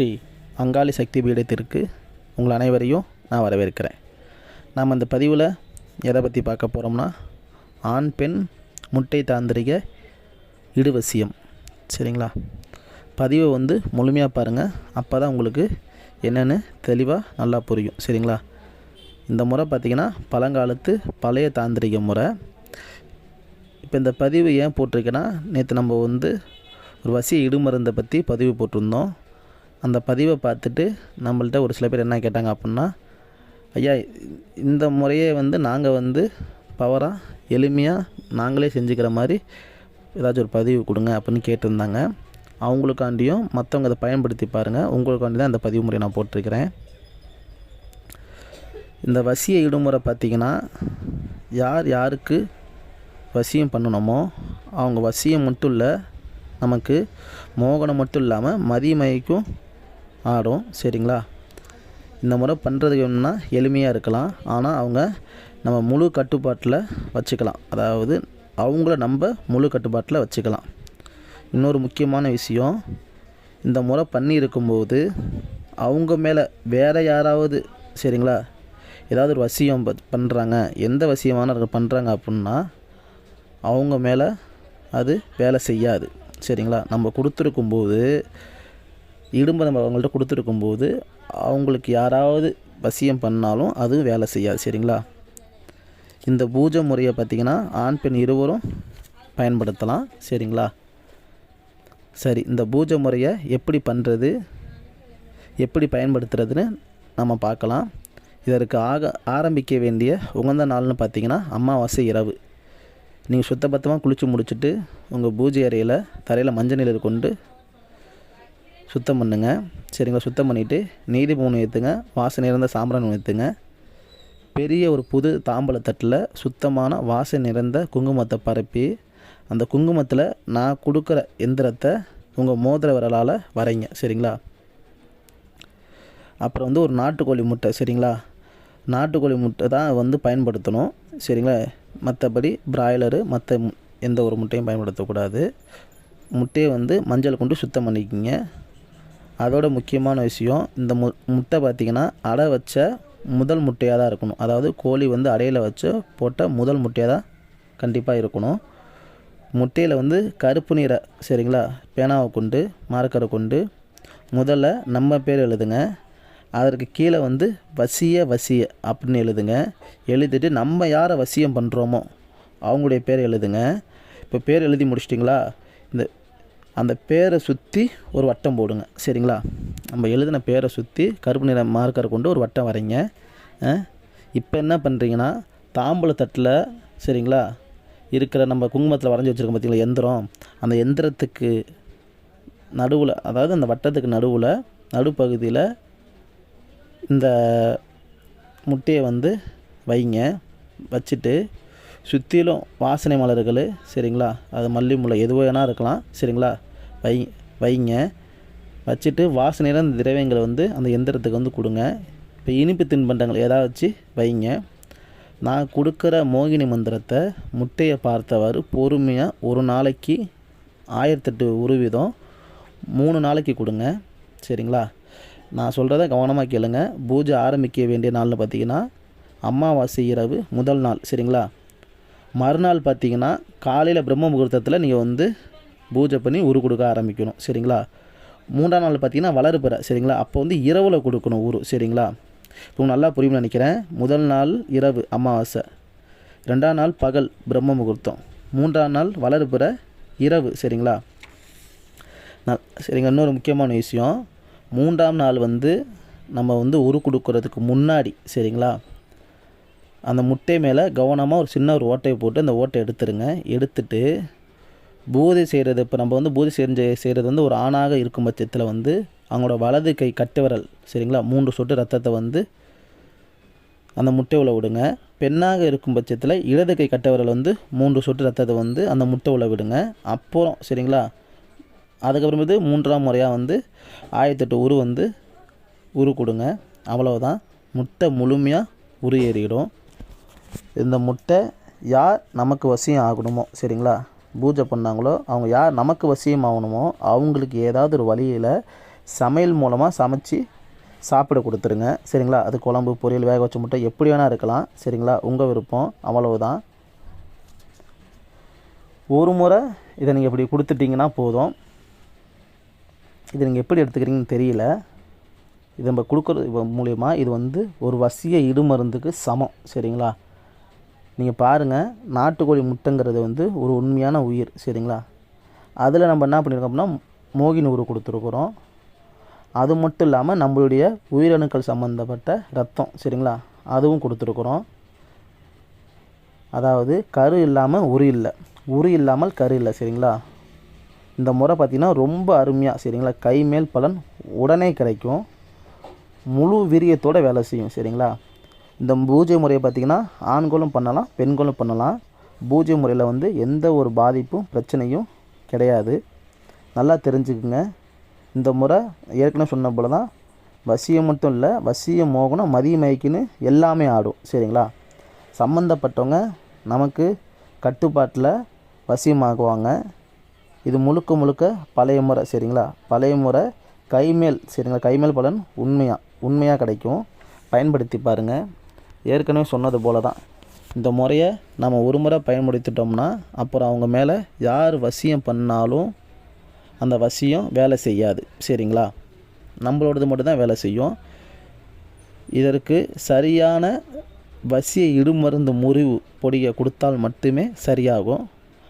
ஸ்ரீ அங்காளி சக்தி பீடத்திற்கு உங்கள் அனைவரையும் நான் வரவேற்கிறேன். நாம் அந்த பதிவில் எதை பற்றி பார்க்க போகிறோம்னா ஆண் பெண் முட்டை தாந்திரிக இடுவசியம். சரிங்களா? பதிவை வந்து முழுமையாக பாருங்கள் அப்போ தான் உங்களுக்கு என்னென்னு தெளிவாக நல்லா புரியும். சரிங்களா? இந்த முறை பார்த்திங்கன்னா பழங்காலத்து பழைய தாந்திரிக முறை. இப்போ இந்த பதிவு ஏன் போட்டிருக்கேன்னா நேற்று நம்ம வந்து ஒரு வசிய இடுமருந்தை பற்றி பதிவு போட்டிருந்தோம். அந்த பதிவை பார்த்துட்டு நம்மள்ட்ட ஒரு சில பேர் என்ன கேட்டாங்க அப்புடின்னா ஐயா இந்த முறையே வந்து நாங்கள் வந்து பவராக எளிமையாக நாங்களே செஞ்சுக்கிற மாதிரி ஏதாச்சும் ஒரு பதிவு கொடுங்க அப்படின்னு கேட்டிருந்தாங்க. அவங்களுக்காண்டியும் மற்றவங்க அதை பயன்படுத்தி பாருங்கள் உங்களுக்காண்டி தான் இந்த பதிவு முறையை நான் போட்டிருக்கிறேன். இந்த வசிய இடுமுறை பார்த்திங்கன்னா யார் யாருக்கு வசியம் பண்ணணுமோ அவங்க வசியம் மட்டும் இல்லை நமக்கு மோகனம் மட்டும் இல்லாமல் மதிமயக்கும் ஆடும். சரிங்களா? இந்த முறை பண்ணுறதுக்கு வேணும்னா எளிமையாக இருக்கலாம். ஆனால் அவங்க நம்ம முழு கட்டுப்பாட்டில் வச்சுக்கலாம். அதாவது அவங்கள நம்ம முழு கட்டுப்பாட்டில் வச்சுக்கலாம். இன்னொரு முக்கியமான விஷயம் இந்த முறை பண்ணி இருக்கும்போது அவங்க மேலே வேறு யாராவது சரிங்களா? ஏதாவது ஒரு வசியம் பண்ணுறாங்க எந்த வசியமான பண்ணுறாங்க அப்படின்னா அவங்க மேலே அது வேலை செய்யாது. சரிங்களா? நம்ம கொடுத்துருக்கும்போது இடும்பை நம்ம அவங்கள்ட்ட கொடுத்துருக்கும்போது அவங்களுக்கு யாராவது வசியம் பண்ணாலும் அது வேலை செய்யாது சரிங்களா? இந்த பூஜை முறையை பார்த்திங்கன்னா ஆண் பெண் இருவரும் பயன்படுத்தலாம் சரிங்களா? சரி இந்த பூஜை முறையை எப்படி பண்ணுறது எப்படி பயன்படுத்துறதுன்னு நம்ம பார்க்கலாம். இதற்கு ஆக ஆரம்பிக்க வேண்டிய உகந்த நாள்னு பார்த்தீங்கன்னா அமாவாசை இரவு. நீங்கள் சுத்தபத்தமாக குளித்து முடிச்சுட்டு உங்கள் பூஜை அறையில் தரையில் மஞ்சள் நீர் கொண்டு சுத்தம் பண்ணுங்க. சரிங்களா? சுத்தம் பண்ணிவிட்டு நீதி மூணு ஏற்றுங்க வாசனை நிறைந்த சாம்பிராணி ஏற்றுங்க பெரிய ஒரு புது தாம்பழத்தட்டில் சுத்தமான வாசனை நிறைந்த குங்குமத்தை பரப்பி அந்த குங்குமத்தில் நான் கொடுக்குற எந்திரத்தை உங்கள் மோதிர விரலால் வரைங்க. சரிங்களா? அப்புறம் வந்து ஒரு நாட்டுக்கோழி முட்டை. சரிங்களா? நாட்டுக்கோழி முட்டை தான் வந்து பயன்படுத்தணும். சரிங்களா? மற்றபடி பிராய்லரு மற்ற எந்த ஒரு முட்டையும் பயன்படுத்தக்கூடாது. முட்டையை வந்து மஞ்சள் கொண்டு சுத்தம் பண்ணிக்கிங்க. அதோட முக்கியமான விஷயம் இந்த மு முட்டை பார்த்திங்கன்னா அடை வச்ச முதல் முட்டையாக தான் இருக்கணும். அதாவது கோழி வந்து அடையில் வச்சு போட்ட முதல் முட்டையாக தான் கண்டிப்பாக இருக்கணும். முட்டையில் வந்து கருப்பு நீரை சரிங்களா? பேனாவை கொண்டு மார்க்கரை கொண்டு முதல்ல நம்ம பேர் எழுதுங்க. அதற்கு கீழே வந்து வசிய வசிய அப்படின்னு எழுதுங்க. எழுதிட்டு நம்ம யாரை வசியம் பண்ணுறோமோ அவங்களுடைய பேர் எழுதுங்க. இப்போ பேர் எழுதி முடிச்சிட்டிங்களா? இந்த அந்த பேரை சுற்றி ஒரு வட்டம் போடுங்க. சரிங்களா? நம்ம எழுதின பேரை சுற்றி கருப்பு நிற மார்க்கரை கொண்டு ஒரு வட்டம் வரைங்க. இப்போ என்ன பண்ணுறீங்கன்னா தாம்பூல தட்டில் சரிங்களா? இருக்கிற நம்ம குங்குமத்தில் வரைஞ்சி வச்சுருக்கோம் பார்த்தீங்களா எந்திரம். அந்த எந்திரத்துக்கு நடுவில் அதாவது அந்த வட்டத்துக்கு நடுவில் நடுப்பகுதியில் இந்த முட்டையை வந்து வைங்க. வச்சுட்டு சுற்றிலும் வாசனை மலர்கள் சரிங்களா? அது மல்லி முல்லை எது வேணால் இருக்கலாம். சரிங்களா? வை வைங்க. வச்சுட்டு வாசனையில் அந்த திரவியங்களை வந்து அந்த எந்திரத்துக்கு வந்து கொடுங்க. இப்போ இனிப்பு தின்பண்டங்கள் ஏதாவது வச்சு வைங்க. நான் கொடுக்குற மோகினி மந்திரத்தை முட்டையை பார்த்தவாறு பொறுமையாக ஒரு நாளைக்கு ஆயிரத்தெட்டு உருவிதம் மூணு நாளைக்கு கொடுங்க. சரிங்களா? நான் சொல்கிறத கவனமாக கேளுங்க. பூஜை ஆரம்பிக்க வேண்டிய நாள்னு பார்த்தீங்கன்னா அமாவாசை இரவு முதல் நாள். சரிங்களா? மறுநாள் பார்த்தீங்கன்னா காலையில் பிரம்ம முகூர்த்தத்தில் நீங்கள் வந்து பூஜை பண்ணி உரு கொடுக்க ஆரம்பிக்கணும். சரிங்களா? மூன்றாம் நாள் பார்த்தீங்கன்னா வளர்பிற. சரிங்களா? அப்போ வந்து இரவில் கொடுக்கணும் உரு சரிங்களா? இப்போ நல்லா புரியும் நினைக்கிறேன். முதல் நாள் இரவு அமாவாசை. ரெண்டாம் நாள் பகல் பிரம்ம முகூர்த்தம். மூன்றாம் நாள் வளர்பிற இரவு. சரிங்களா? நான் சரிங்க இன்னொரு முக்கியமான விஷயம். மூன்றாம் நாள் வந்து நம்ம வந்து உரு கொடுக்கறதுக்கு முன்னாடி சரிங்களா? அந்த முட்டை மேலே கவனமாக ஒரு சின்ன ஒரு ஓட்டையை போட்டு அந்த ஓட்டை எடுத்துருங்க. எடுத்துட்டு பூஜை செய்கிறது இப்போ நம்ம வந்து பூஜை செஞ்சு செய்கிறது வந்து ஒரு ஆணாக இருக்கும் பட்சத்தில் வந்து அவங்களோட வலது கை கட்டு விரல் சரிங்களா? மூன்று சொட்டு ரத்தத்தை வந்து அந்த முட்டை உள்ள விடுங்க. பெண்ணாக இருக்கும் பட்சத்தில் இடது கை கட்ட விரல் வந்து மூன்று சொட்டு ரத்தத்தை வந்து அந்த முட்டை உள்ள விடுங்க. அப்புறம் சரிங்களா? அதுக்கப்புறமேட்டு மூன்றாம் முறையாக வந்து ஆயிரத்தெட்டு உரு வந்து உரு கொடுங்க. அவ்வளோதான் முட்டை முழுமையாக உரு ஏறிடும். இந்த முட்டை யார் நமக்கு வசியம் ஆகணுமோ சரிங்களா? பூஜை பண்ணாங்களோ அவங்க யார் நமக்கு வசியம் ஆகணுமோ அவங்களுக்கு ஏதாவது ஒரு வழியில் சமையல் மூலமாக சமைச்சு சாப்பிட கொடுத்துருங்க சரிங்களா? அது குழம்பு பொரியல் வேக வச்ச முட்டை எப்படி வேணால் இருக்கலாம் சரிங்களா? உங்கள் விருப்பம் அவ்வளவுதான். ஒரு முறை இதை நீங்கள் இப்படி கொடுத்துட்டிங்கன்னா போதும். இதை நீங்கள் எப்படி எடுத்துக்கிறீங்கன்னு தெரியல. இது நம்ம கொடுக்குறது மூலயமா இது வந்து ஒரு வசிய இடுமருந்துக்கு சமம் சரிங்களா? நீங்கள் பாருங்கள் நாட்டுக்கோழி முட்டைங்கிறது வந்து ஒரு உண்மையான உயிர் சரிங்களா? அதில் நம்ம என்ன பண்ணியிருக்கோம் அப்படின்னா மோகினி உரு கொடுத்துருக்குறோம். அது மட்டும் இல்லாமல் நம்மளுடைய உயிரணுக்கள் சம்மந்தப்பட்ட ரத்தம் சரிங்களா? அதுவும் கொடுத்துருக்குறோம். அதாவது கரு இல்லாமல் உரு இல்லை. உரு இல்லாமல் கரு இல்லை சரிங்களா? இந்த முறை பார்த்திங்கன்னா ரொம்ப அருமையாக சரிங்களா? கைமேல் பலன் உடனே கிடைக்கும். முழு விரியத்தோடு வேலை செய்யும் சரிங்களா? இந்த பூஜை முறையை பார்த்திங்கன்னா ஆண்களும் பண்ணலாம் பெண்களும் பண்ணலாம். பூஜை முறையில் வந்து எந்த ஒரு பாதிப்பும் பிரச்சனையும் கிடையாது. நல்லா தெரிஞ்சுக்குங்க. இந்த முறை ஏற்கனவே சொன்ன போல தான் வசியம் மட்டும் இல்லை வசியம் மோகனம் மதிய மயக்கின்னு எல்லாமே ஆடும். சரிங்களா? சம்மந்தப்பட்டவங்க நமக்கு கட்டுப்பாட்டில் வசியமாகுவாங்க. இது முழுக்க முழுக்க பழைய முறை சரிங்களா? பழைய முறை கைமேல் சரிங்களா? கைமேல் பலன் உண்மையாக உண்மையாக கிடைக்கும். பயன்படுத்தி பாருங்கள் ஏற்கனவே சொன்னது போல தான் இந்த முறையை நம்ம ஒரு முறை பயன்படுத்திட்டோம்னா அப்புறம் அவங்க மேலே யார் வசியம் பண்ணாலும் அந்த வசியம் வேலை செய்யாது. சரிங்களா? நம்மளோடது மட்டும்தான் வேலை செய்யும். இதற்கு சரியான வசிய இடுமருந்து முறிவு பொடியை கொடுத்தால் மட்டுமே சரியாகும்.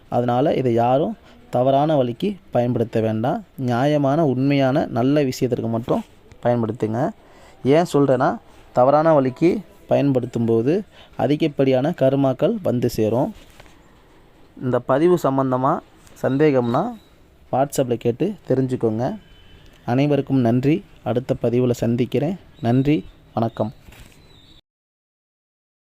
அதனால் இதை யாரும் தவறான வழிக்கு பயன்படுத்த வேண்டாம். நியாயமான உண்மையான நல்ல விஷயத்திற்கு மட்டும் பயன்படுத்துங்க. ஏன் சொல்கிறேன்னா தவறான வழிக்கு பயன்படுத்தும்போது அதிகப்படியான கருமாக்கள் வந்து சேரும். இந்த பதிவு சம்பந்தமாக சந்தேகம்னா வாட்ஸ்அப்பில் கேட்டு தெரிஞ்சுக்கோங்க. அனைவருக்கும் நன்றி. அடுத்த பதிவில் சந்திக்கிறேன். நன்றி. வணக்கம்.